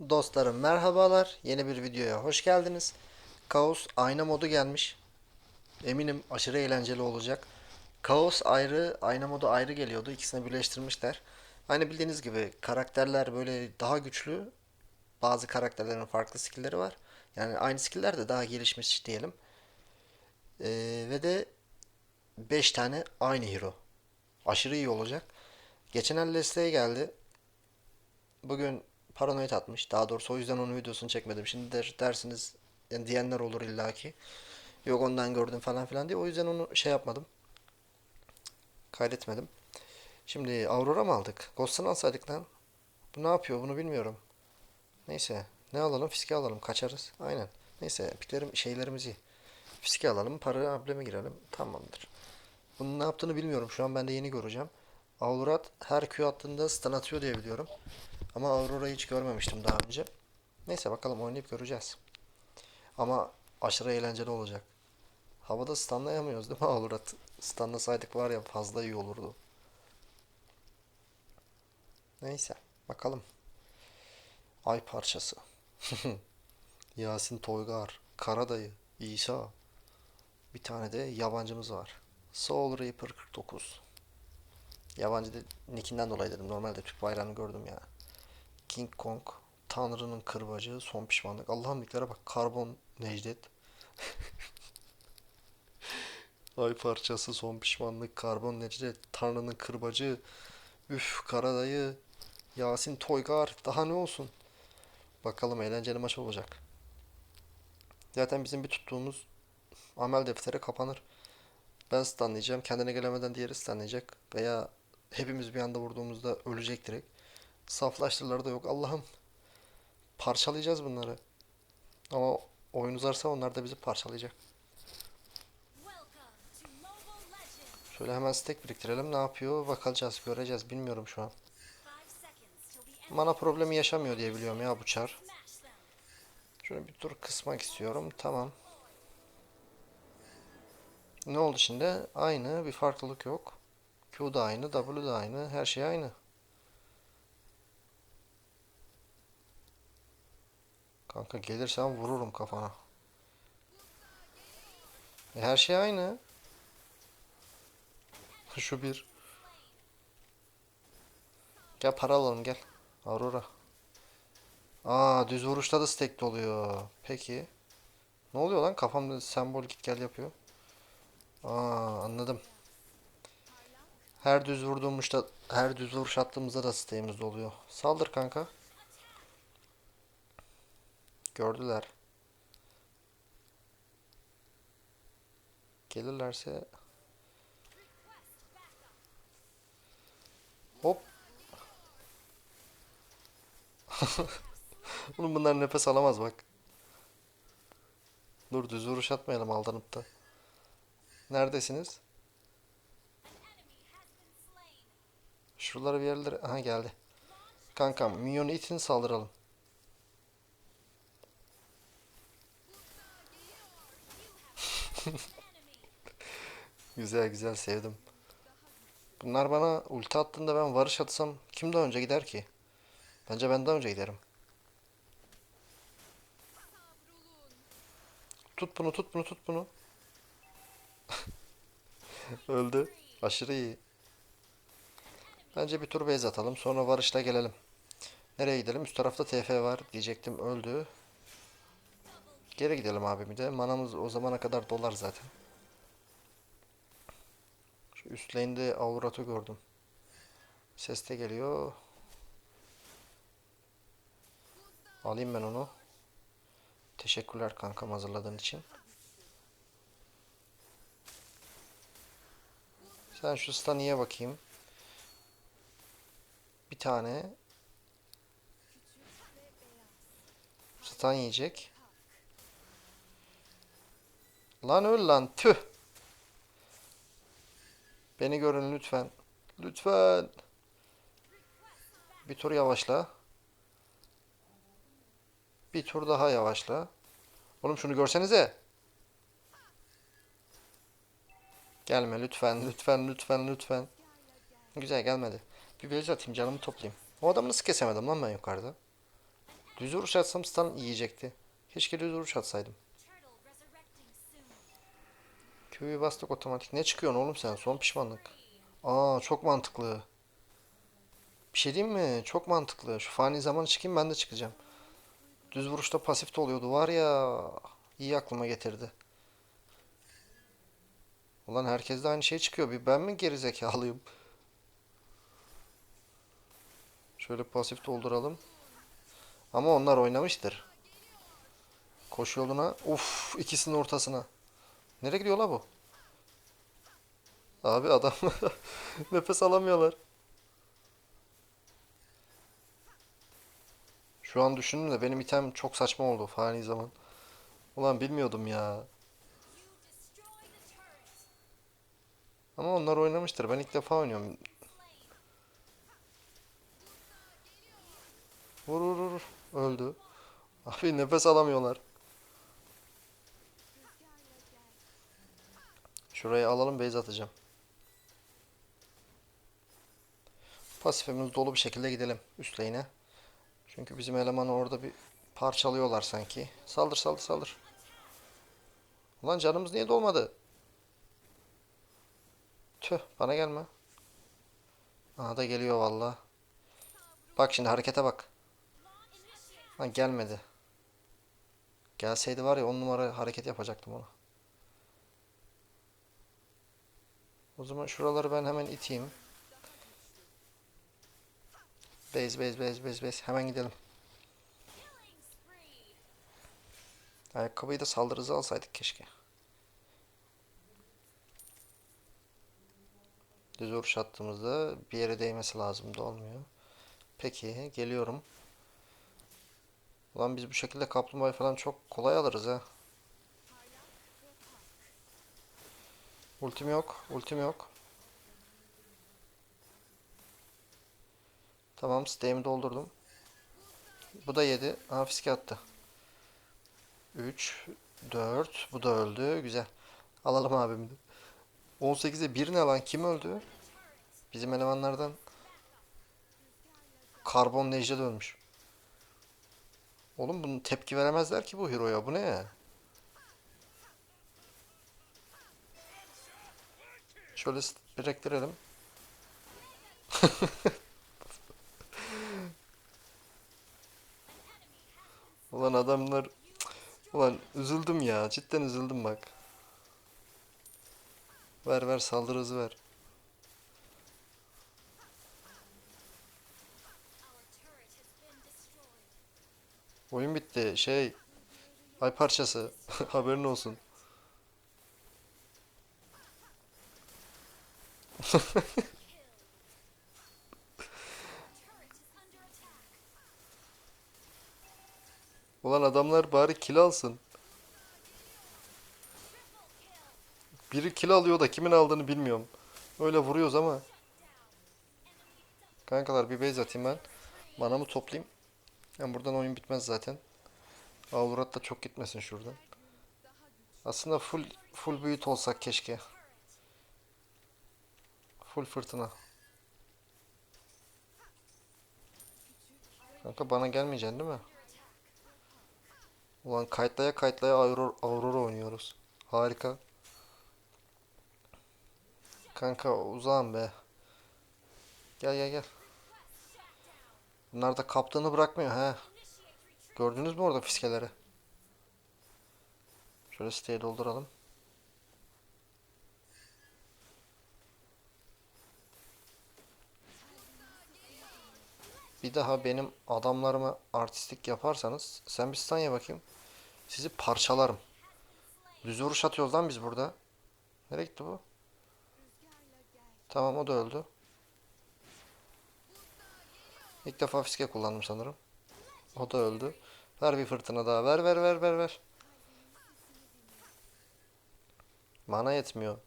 Dostlarım merhabalar. Yeni bir videoya hoş geldiniz. Kaos ayna modu gelmiş. Eminim aşırı eğlenceli olacak. Kaos ayrı, ayna modu ayrı geliyordu. İkisini birleştirmişler. Aynı bildiğiniz gibi karakterler böyle daha güçlü. Bazı karakterlerin farklı skill'leri var. Yani aynı skill'ler de daha gelişmiş diyelim. Ee, ve de 5 tane aynı hero. Aşırı iyi olacak. Geçen el Leslie'ye geldi. Bugün paranoid atmış. Daha doğrusu o yüzden onun videosunu çekmedim. Şimdi der, dersiniz yani diyenler olur illaki. Yok ondan gördüm falan filan diye. O yüzden onu şey yapmadım. Kaydetmedim. Şimdi Aurora mı aldık? Ghost'unu alsaydık lan. Bu ne yapıyor bunu bilmiyorum. Neyse. Ne alalım? Fiske alalım. Kaçarız. Aynen. Neyse. Epiklerim şeylerimiz iyi. Fiske alalım. Para ableme girelim. Tamamdır. Bunun ne yaptığını bilmiyorum. Şu an ben de yeni göreceğim. Aurat her Q attığında stun atıyor diye biliyorum. Ama Aurora'yı hiç görmemiştim daha önce. Neyse bakalım oynayıp göreceğiz. Ama aşırı eğlenceli olacak. Havada stunlayamıyoruz değil mi Aurat? Stunlasaydık var ya fazla iyi olurdu. Neyse bakalım. Ay parçası. Yasin Toygar, Karadayı, İsa. Bir tane de yabancımız var. Soul Reaper 49. Yabancı de nickinden dolayı dedim. Normalde Türk bayrağını gördüm ya. King Kong, Tanrı'nın kırbacı, son pişmanlık. Allah'ım liklere bak. Karbon Necdet. Ay parçası, son pişmanlık, karbon Necdet, Tanrı'nın kırbacı. Üf, Karadayı, Yasin Toygar. Daha ne olsun? Bakalım eğlenceli maç olacak. Zaten bizim bir tuttuğumuz amel defteri kapanır. Ben stunlayacağım. Kendine gelemeden diğeri stunlayacak. Veya hepimiz bir anda vurduğumuzda ölecek direkt. Saflaştırıları da yok. Allah'ım. Parçalayacağız bunları. Ama oyun uzarsa onlar da bizi parçalayacak. Şöyle hemen stack biriktirelim. Ne yapıyor? Bakacağız, göreceğiz. Bilmiyorum şu an. Mana problemi yaşamıyor diye biliyorum ya bu çar. Şunu bir tur kısmak istiyorum. Tamam. Ne oldu şimdi? Aynı. Bir farklılık yok. Q da aynı. W da aynı. Her şey aynı. Kanka gelirsen vururum kafana. E, her şey aynı. Şu bir. Gel para alalım gel. Aurora. Aa düz vuruşta da stack oluyor. Peki. Ne oluyor lan? Kafamda sembol git gel yapıyor. Aa anladım. Her düz vurduğumuzda her düz vuruş attığımızda da stack'imiz oluyor. Saldır kanka. Gördüler. Gelirlerse Hop. Oğlum bunlar nefes alamaz bak. Dur düz vuruş atmayalım aldanıp da. Neredesiniz? Şuralara bir yerlere... Aha geldi. Kankam minyonu itin saldıralım. Güzel güzel sevdim. Bunlar bana ulti attığında ben varış atsam kim daha önce gider ki? Bence ben daha önce giderim. Tut bunu tut bunu tut bunu. Öldü. Aşırı iyi. Bence bir tur base atalım. Sonra varışla gelelim. Nereye gidelim? Üst tarafta TF var diyecektim. Öldü. Geri gidelim abi bir de. Manamız o zamana kadar dolar zaten. Şu üst lane'de Aurat'ı gördüm. Ses de geliyor. Alayım ben onu. Teşekkürler kankam hazırladığın için. Sen şu Stani'ye bakayım. Bir tane Stan yiyecek. Lan öl lan tüh. Beni görün lütfen. Lütfen. Bir tur yavaşla. Bir tur daha yavaşla. Oğlum şunu görsenize. Gelme lütfen, lütfen, lütfen, lütfen. Güzel gelmedi. Bir base atayım canımı toplayayım. O adamı nasıl kesemedim lan ben yukarıda? Düz vuruş atsam stun yiyecekti. Keşke düz vuruş atsaydım. Q'yu bastık otomatik. Ne çıkıyorsun oğlum sen? Son pişmanlık. Aa çok mantıklı. Bir şey diyeyim mi? Çok mantıklı. Şu fani zamanı çıkayım ben de çıkacağım. Düz vuruşta pasif de oluyordu. Var ya iyi aklıma getirdi. Ulan herkes de aynı şey çıkıyor. Bir ben mi gerizekalıyım? Şöyle pasif dolduralım. Ama onlar oynamıştır. Koşu yoluna. Uf ikisinin ortasına. Nereye gidiyor la bu? Abi adam nefes alamıyorlar. Şu an düşündüm de benim item çok saçma oldu fani zaman. Ulan bilmiyordum ya. Ama onlar oynamıştır. Ben ilk defa oynuyorum. Vur vur vur. Öldü. Abi nefes alamıyorlar. Şurayı alalım base atacağım. Pasifimiz dolu bir şekilde gidelim üst lane'e. Çünkü bizim elemanı orada bir parçalıyorlar sanki. Saldır saldır saldır. Ulan canımız niye dolmadı? Tüh bana gelme. Aha da geliyor valla. Bak şimdi harekete bak. Ha gelmedi. Gelseydi var ya on numara hareket yapacaktım ona. O zaman şuraları ben hemen iteyim. Base base base base base hemen gidelim. Ayakkabıyı da saldırı hızı alsaydık keşke. Düz vuruş attığımızda bir yere değmesi lazım da olmuyor. Peki geliyorum. Ulan biz bu şekilde kaplumbağayı falan çok kolay alırız ha. Ultim yok. Ultim yok. Tamam stack'imi doldurdum. Bu da yedi. Aha fiske attı. 3 4 bu da öldü. Güzel. Alalım abimi de. 18'e 1 ne lan? Kim öldü? Bizim elemanlardan Karbon Necde dönmüş. Oğlum bunu tepki veremezler ki bu hero'ya. Bu ne ya? Şöyle biriktirelim. Ulan adamlar Ulan üzüldüm ya. Cidden üzüldüm bak. Ver ver saldırı hızı ver. Oyun bitti. Şey ay parçası. Haberin olsun. Ulan adamlar bari kill alsın. Biri kill alıyor da kimin aldığını bilmiyorum. Öyle vuruyoruz ama. Kankalar bir base atayım ben. Manamı toplayayım. Yani buradan oyun bitmez zaten. Avlurat da çok gitmesin şuradan. Aslında full full büyüt olsak keşke. Full fırtına. Kanka bana gelmeyeceksin değil mi? Ulan kayıtlaya kayıtlaya Aurora, Aurora oynuyoruz. Harika. Kanka uzağım be. Gel gel gel. Bunlar da kaptığını bırakmıyor he. Gördünüz mü orada fiskeleri? Şöyle siteyi dolduralım. Bir daha benim adamlarıma artistik yaparsanız sen bir stun ye bakayım. Sizi parçalarım. Düz vuruş atıyoruz lan biz burada. Nereye gitti bu? Tamam o da öldü. İlk defa fiske kullandım sanırım. O da öldü. Ver bir fırtına daha. Ver ver ver ver ver. Mana yetmiyor.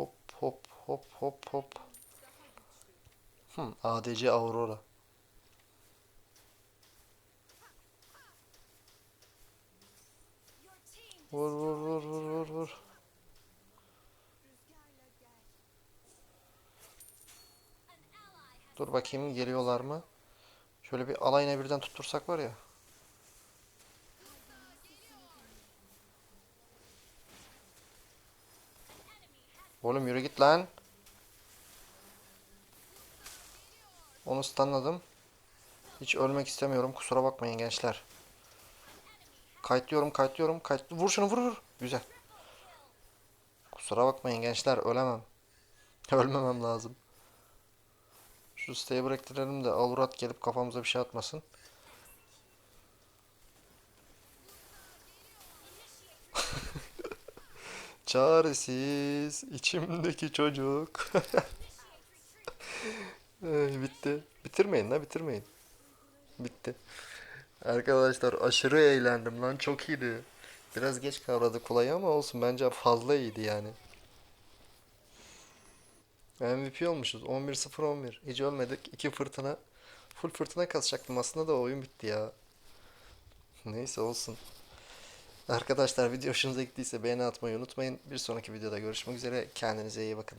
Hop hop hop hop hop. Hmm, ADC Aurora. Vur vur vur vur vur vur. Dur bakayım geliyorlar mı? Şöyle bir alayına birden tuttursak var ya. Oğlum yürü git lan. Onu stunladım. Hiç ölmek istemiyorum. Kusura bakmayın gençler. Kayıtlıyorum, kayıtlıyorum. Kayıt... Vur şunu vur vur. Güzel. Kusura bakmayın gençler. Ölemem. Ölmemem lazım. Şu siteyi bıraktıralım da Alurat gelip kafamıza bir şey atmasın. Çaresiz içimdeki çocuk. Bitti. Bitirmeyin la bitirmeyin. Bitti. Arkadaşlar aşırı eğlendim lan çok iyiydi. Biraz geç kavradık olayı ama olsun bence fazla iyiydi yani. MVP olmuşuz. 11-0-11. Hiç ölmedik. 2 fırtına. Full fırtına kasacaktım aslında da oyun bitti ya. Neyse olsun. Arkadaşlar video hoşunuza gittiyse beğeni atmayı unutmayın. Bir sonraki videoda görüşmek üzere. Kendinize iyi bakın.